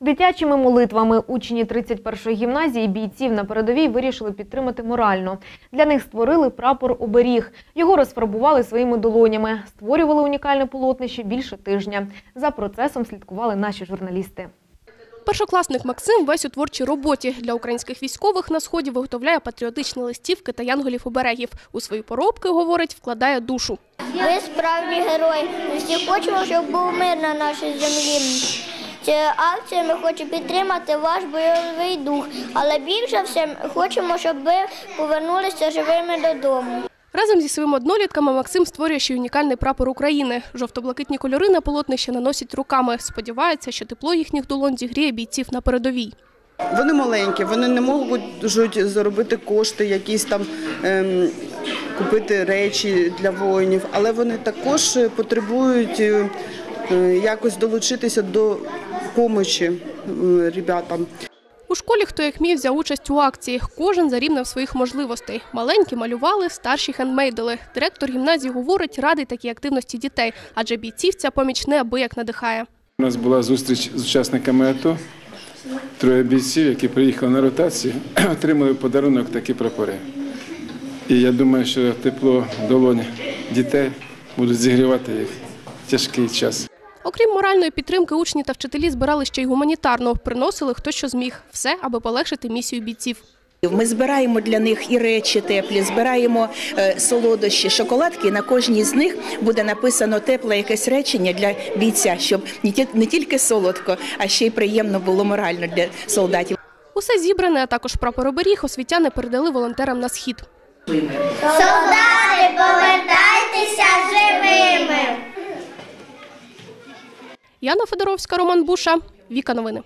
Дитячими молитвами учні 31-ї гімназії бійців на передовій вирішили підтримати морально. Для них створили прапор оберіг. Його розфарбували своїми долонями. Створювали унікальне полотнище більше тижня. За процесом слідкували наші журналісти. Першокласник Максим весь у творчій роботі. Для українських військових на Сході виготовляє патріотичні листівки та янголів-оберегів. У свої поробки, говорить, вкладає душу. Ви справжні герої. Ми всі хочемо, щоб був мир на нашій землі. Цією акцією ми хочемо підтримати ваш бойовий дух, але більше все ми хочемо, щоб ви повернулися живими додому. Разом зі своїми однолітками Максим створює ще унікальний прапор України. Жовто-блакитні кольори на полотнище наносять руками. Сподівається, що тепло їхніх долонь зігріє бійців на передовій. Вони маленькі, вони не можуть заробити кошти, якісь там ем, купити речі для воїнів, але вони також потребують е, якось долучитися до помочі е, ребятам. У школі хто як міг взяв участь у акції. Кожен за рівнем своїх можливостей. Маленькі малювали, старші хендмейдили. Директор гімназії говорить, радить такій активності дітей, адже бійців ця поміч неабияк надихає. У нас була зустріч з учасниками АТО. Троє бійців, які приїхали на ротацію, отримали в подарунок такі прапори. І я думаю, що тепло долоні дітей будуть зігрівати їх в тяжкий час. Окрім моральної підтримки, учні та вчителі збирали ще й гуманітарну. Приносили хто що зміг. Все, аби полегшити місію бійців. Ми збираємо для них і речі теплі, збираємо е, солодощі, шоколадки. і На кожній з них буде написано тепле якесь речення для бійця, щоб не тільки солодко, а ще й приємно було морально для солдатів. Усе зібране, а також прапор оберіг освітяни передали волонтерам на схід. Солдати, повертайтеся живими! Яна Федоровська, Роман Буша, Віка Новини.